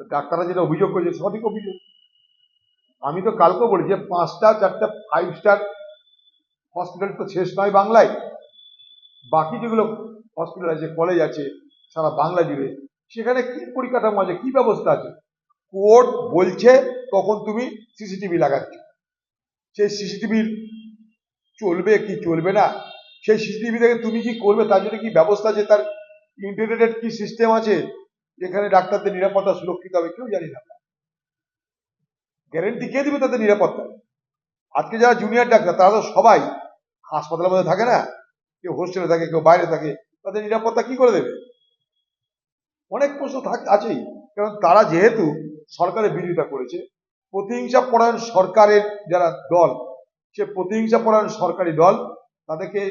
ডাক্তাররা যেটা অভিযোগ করেছে, সঠিক অভিযোগ। আমি তো কালকেও বলি যে পাঁচটা, চারটা ফাইভ স্টার হসপিটাল তো শেষ নয় বাংলায়। বাকি যেগুলো হসপিটাল আছে কলেজ আছে, সারা বাংলা জুড়ে, সেখানে কি পরিকাঠামো আছে, কি ব্যবস্থা আছে? কোর্ট বলছে, তখন তুমি সিসিটিভি লাগাচ্ছ। সেই সিসিটিভি চলবে কি চলবে না? সেই সিসিটিভি থেকে তুমি কি করবে? তার জন্য কি ব্যবস্থা আছে? তার ইন্টিগ্রেটেড কি সিস্টেম আছে? যেখানে ডাক্তারদের নিরাপত্তা সুরক্ষিত হবে, কেউ জানি না। গ্যারেন্টি কে দিবে তাদের নিরাপত্তা? আজকে যারা জুনিয়র ডাক্তার, তারা তো সবাই হাসপাতালের মধ্যে থাকে না, কেউ হোস্টেলে থাকে, কেউ বাইরে থাকে, তাদের নিরাপত্তা কি করে দেবে? অনেক প্রশ্ন আছেই, কারণ তারা যেহেতু সরকারের বিরোধিতা করেছে, প্রতিহিংসা পরায়ণ সরকারের যারা দল, সে প্রতিহিংসা পরায়ণ সরকারি দল তাদেরকে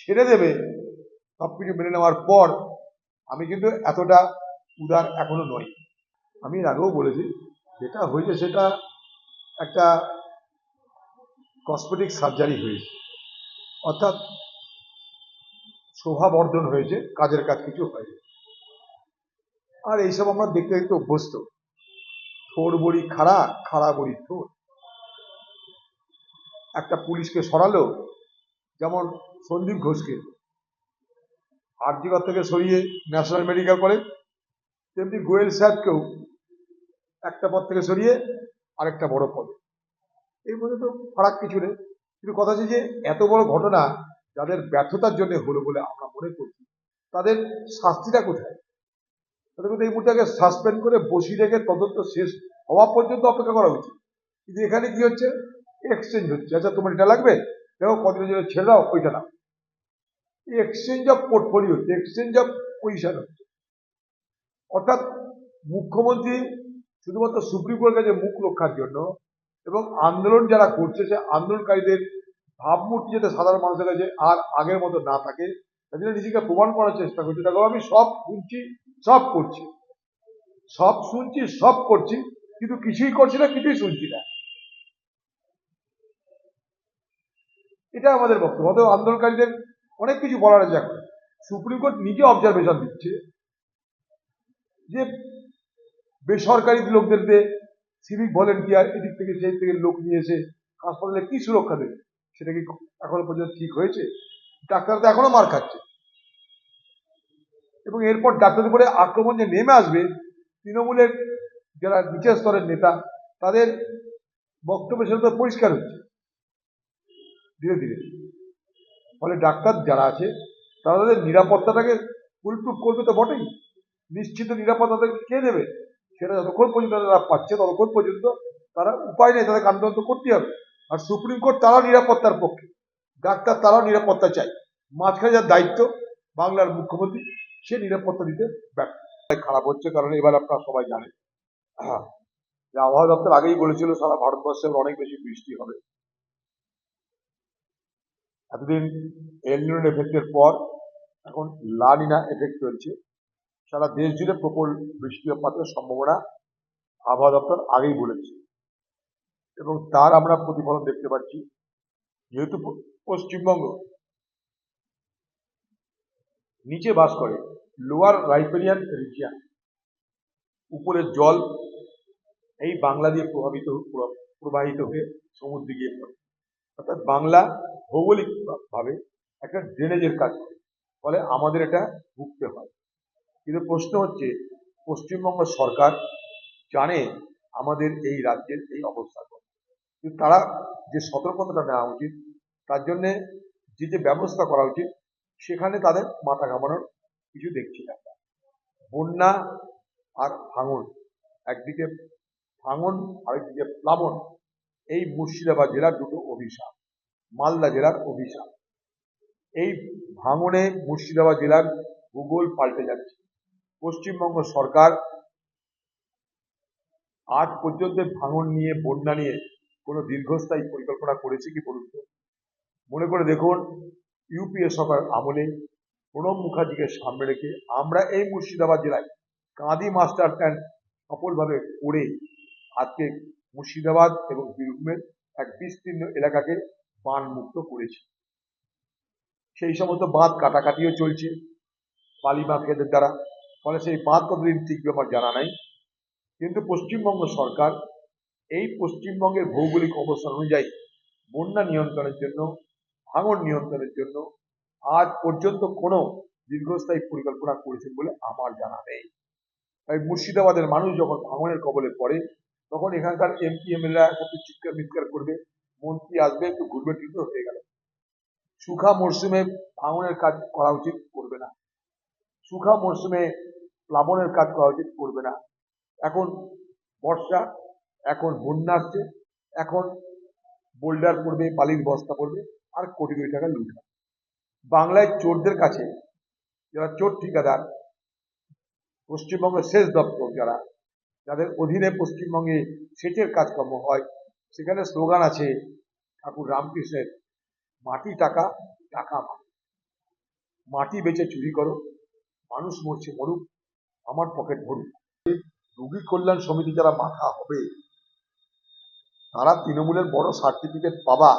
ছেড়ে দেবে। সবকিছু মেনে নেওয়ার পর আমি কিন্তু এতটা উদার এখনও নয়। আমি এর আগেও বলেছি, যেটা হয়েছে সেটা একটা কসমেটিক সার্জারি হয়েছে। অর্থাৎ শোভাবর্ধন হয়েছে, কাজের কাজ কিছু হয়নি। আর এইসব আমরা দেখতে দেখতে অভ্যস্ত। থোর বড়ি খাড়া খাড়া বড়ি থোর একটা পুলিশকে সরালো, যেমন সন্দীপ ঘোষকে। আরজিগর থেকে সরিয়ে ন্যাশনাল মেডিকেল কলেজ তেমনি গোয়েল সাহেবকেও একটা পদ থেকে সরিয়ে আরেকটা বড় পদ। এর মধ্যে তো ফারাক কিছু নেই। কিন্তু কথা হচ্ছে যে, এত বড় ঘটনা যাদের ব্যর্থতার জন্য হলো বলে আমরা মনে করছি, তাদের শাস্তিটা কোথায়? তাদের কিন্তু এই মুহূর্তে সাসপেন্ড করে বসিয়ে রেখে তদন্ত শেষ হওয়া পর্যন্ত অপেক্ষা করা উচিত। কিন্তু এখানে কি হচ্ছে? এক্সচেঞ্জ হচ্ছে। আচ্ছা তোমার এটা লাগবে? দেখো কদিনের জন্য ছেড়ে দাও, ওইটা নাও। Exchange of portfolio exchange of position হচ্ছে। অর্থাৎ মুখ্যমন্ত্রী শুধুমাত্র সুপ্রিম কোর্টের কাছে মুখ রক্ষার জন্য এবং আন্দোলন যারা করছে, সে আন্দোলনকারীদের ভাবমূর্তি যাতে সাধারণ মানুষের কাছে আর আগের মতো না থাকে তাই জন্য নিজেকে প্রমাণ করার চেষ্টা করছে। দেখো, আমি সব শুনছি, সব করছি। সব শুনছি, সব করছি, কিন্তু কিছুই করছি না, কিছুই শুনছি না। এটা আমাদের বক্তব্য। আন্দোলনকারীদের অনেক কিছু বলার আছে এখন। সুপ্রিম কোর্ট নিজে অবজারভেশন দিচ্ছে। যে বেসরকারি লোকদেরকে সিভিক ভলেন্টিয়ার এদিক থেকে সেই থেকে লোক নিয়ে এসে হাসপাতালে কি সুরক্ষা দেবে? সেটা কি এখনও পর্যন্ত ঠিক হয়েছে? ডাক্তার তো এখনও মার খাচ্ছে। এবং এরপর ডাক্তারদের উপরে আক্রমণ যে নেমে আসবে, তৃণমূলের যারা নিচের স্তরের নেতা, তাদের বক্তব্য সেটা তো পরিষ্কার হচ্ছে। ধীরে ধীরে। ফলে ডাক্তার যারা আছে, তারা তাদের নিরাপত্তাটাকে ফুলপ্রুফ করবে তো বটেই। নিশ্চিত নিরাপত্তা কে দেবে? সেটা যতক্ষণ পর্যন্ত তারা পাচ্ছে ততক্ষণ পর্যন্ত তারা উপায় নেই তাদেরকে আন্দোলন করতে হবে। আর সুপ্রিম কোর্ট তারাও নিরাপত্তার পক্ষে। ডাক্তার তারাও নিরাপত্তা চাই মাঝখানে যার দায়িত্ব বাংলার মুখ্যমন্ত্রী সে নিরাপত্তা দিতে ব্যর্থ। খারাপ হচ্ছে কারণ এবার আপনারা সবাই জানেন। হ্যাঁ, আবহাওয়া দপ্তর আগেই বলেছিল সারা ভারতবর্ষে অনেক বেশি বৃষ্টি হবে। এতদিন এলনিন এফেক্টের পর এখন লানিনা এফেক্ট চলছে। সারা দেশ জুড়ে প্রবল বৃষ্টিপাতের সম্ভাবনা আবহাওয়া দপ্তর আগেই বলেছে। এবং তার আমরা প্রতিফলন দেখতে পাচ্ছি, যেহেতু পশ্চিমবঙ্গ নিচে বাস করে লোয়ার রাইপেরিয়ান রিজিয়ান উপরের জল, এই বাংলা দিয়ে প্রভাবিত প্র- প্রবাহিত হয়ে সমুদ্রে গিয়ে পড়ে। অর্থাৎ বাংলা ভৌগোলিক ভাবে একটা ড্রেনেজের কাজ করে, ফলে আমাদের এটা ভুগতে হয়। কিন্তু প্রশ্ন হচ্ছে, পশ্চিমবঙ্গ সরকার জানে আমাদের এই রাজ্যের এই অবস্থা কিন্তু তারা যে সতর্কতাটা নেওয়া উচিত, তার জন্যে যে যে ব্যবস্থা করা উচিত, সেখানে তাদের মাথা ঘামানোর কিছু দেখছি না। বন্যা আর ভাঙন, একদিকে ভাঙন, আরেকদিকে প্লাবন, এই মুর্শিদাবাদ জেলার দুটো অভিশাপ, মালদা জেলার অভিশাপ। এই ভাঙনে মুর্শিদাবাদ জেলার ভূগোল পাল্টে যাচ্ছে। পশ্চিমবঙ্গ সরকার আজ পর্যন্ত ভাঙন নিয়ে, বন্যা নিয়ে কোনো দীর্ঘস্থায়ী পরিকল্পনা করেছে কি বলুন তো? মনে করে দেখুন ইউপিএ সরকার আমলে প্রণব মুখার্জিকে সামনে রেখে আমরা এই মুর্শিদাবাদ জেলায় কাঁদি মাস্টার প্ল্যান সফলভাবে করে আজকে মুর্শিদাবাদ এবং বীরভূমের এক বিস্তীর্ণ এলাকাকে বান মুক্ত করেছি। সেই সমস্ত বাঁধ কাটাকাটিও চলছে বালি মাফিয়াদের দ্বারা। ফলে সেই বাঁধ কতদিন টিকবে আমার জানা নাই। কিন্তু পশ্চিমবঙ্গ সরকার এই পশ্চিমবঙ্গের ভৌগোলিক অবস্থান অনুযায়ী বন্যা নিয়ন্ত্রণের জন্য, ভাঙন নিয়ন্ত্রণের জন্য আজ পর্যন্ত কোনো দীর্ঘস্থায়ী পরিকল্পনা করেছেন বলে আমার জানা নেই। তাই মুর্শিদাবাদের মানুষ যখন ভাঙনের কবলে পড়ে, তখন এখানকার এমপি, এমএলএরা একটু চিৎকার মিৎকার করবে, মন্ত্রী আসবে, একটু ঘুরবে টুরবে হয়ে গেল। সুখা মরশুমে ভাঙনের কাজ করা উচিত করবে না। সুখা মরশুমে প্লাবনের কাজ করা উচিত, করবে না এখন বর্ষা, এখন বন্যা আসছে, এখন বোল্ডার পড়বে, বালির বস্তা পড়বে, আর কোটি কোটি টাকা লুট। বাংলায় চোরদের কাছে, যারা চোর ঠিকাদার, পশ্চিমবঙ্গের সেচ দপ্তর যারা, যাদের অধীনে পশ্চিমবঙ্গে সেচের কাজকর্ম হয়, সেখানে স্লোগান আছে, ঠাকুর রামকৃষ্ণের মাটি টাকা টাকা মাটি বেচে চুরি করো, মানুষ মরছে মরুক আমার পকেট ভরুক রুগী কল্যাণ সমিতি যারা মাথা হবে, তারা তৃণমূলের বড় সার্টিফিকেট পাবা,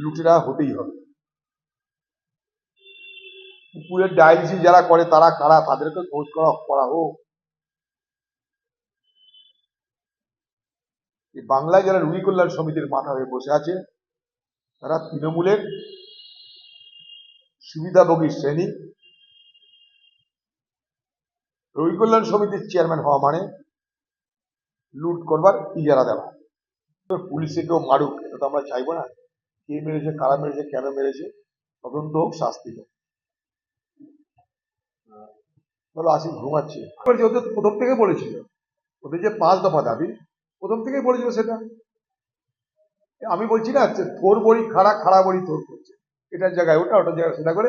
লুটেরা হতেই হবে। পুকুরের ডায়ালিসিস যারা করে, তারা কারা? তাদেরকে খোঁজ করা করা হোক। বাংলায় যারা রুগী কল্যাণ সমিতির মাথা হয়ে বসে আছে, তারা তৃণমূলের সুবিধাভোগী শ্রেণি রুগী কল্যাণ সমিতির চেয়ারম্যান হওয়া মানে লুট করবার ইজারা দেওয়া। পুলিশে কেউ মারুক, এটা তো আমরা চাইব না। কে মেরেছে, কারা মেরেছে, কেন মেরেছে, তদন্ত হোক, শাস্তি হোক। বলো আসি, ঘুমাচ্ছি। ওদের প্রথম থেকে বলেছিল, ওদের যে পাঁচ দফা দাবি, প্রথম থেকেই বলেছিল সেটা। আমি বলছি না তোর বড়ি খাড়া খাড়া বড়ি তোর করছে। এটার জায়গায় ওটা, ওটার জায়গায় সেটা করে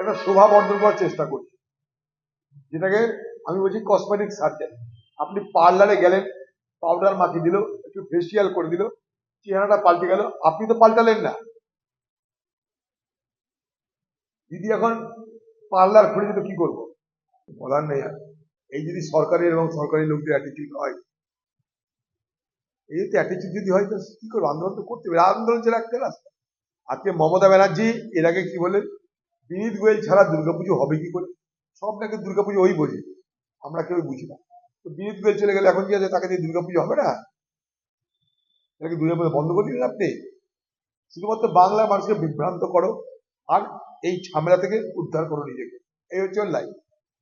একটা শোভা বর্ধন করার চেষ্টা করছে। যেটাকে আমি বলছি কসমেটিক সার্জারি আপনি পার্লারে গেলেন পাউডার মাখিয়ে দিল, একটু ফেসিয়াল করে দিল, চেহারাটা পাল্টে গেল, আপনি তো পাল্টালেন না। দিদি এখন পার্লার খুলে দিল, কি করব? বলার নেই আর। এই যদি সরকারি এবং সরকারি লোকদের অ্যাটিটিউড হয়, এই যদি অ্যাটিটিউড যদি হয়, তো কি করব? আন্দোলন তো করতে হবে। আন্দোলন ছেড়ে একটা রাস্তা আজকে মমতা ব্যানার্জি, এর আগে কি বলে বিনীত গোয়েল ছাড়া দুর্গাপুজো হবে কি করে? সব নাকি দুর্গাপুজো ওই বোঝে। আমরা কেউ বুঝি না। তো গোয়েল চলে গেলে, এখন কি আছে? তাকে দিয়ে দুর্গাপুজো হবে না? এটাকে দুর্গাপুজো বন্ধ করে দিলেন আপনি? শুধুমাত্র বাংলা মানুষকে বিভ্রান্ত করো, আর এই ঝামেলা থেকে উদ্ধার করো নিজেকে। এই হচ্ছে লাইফ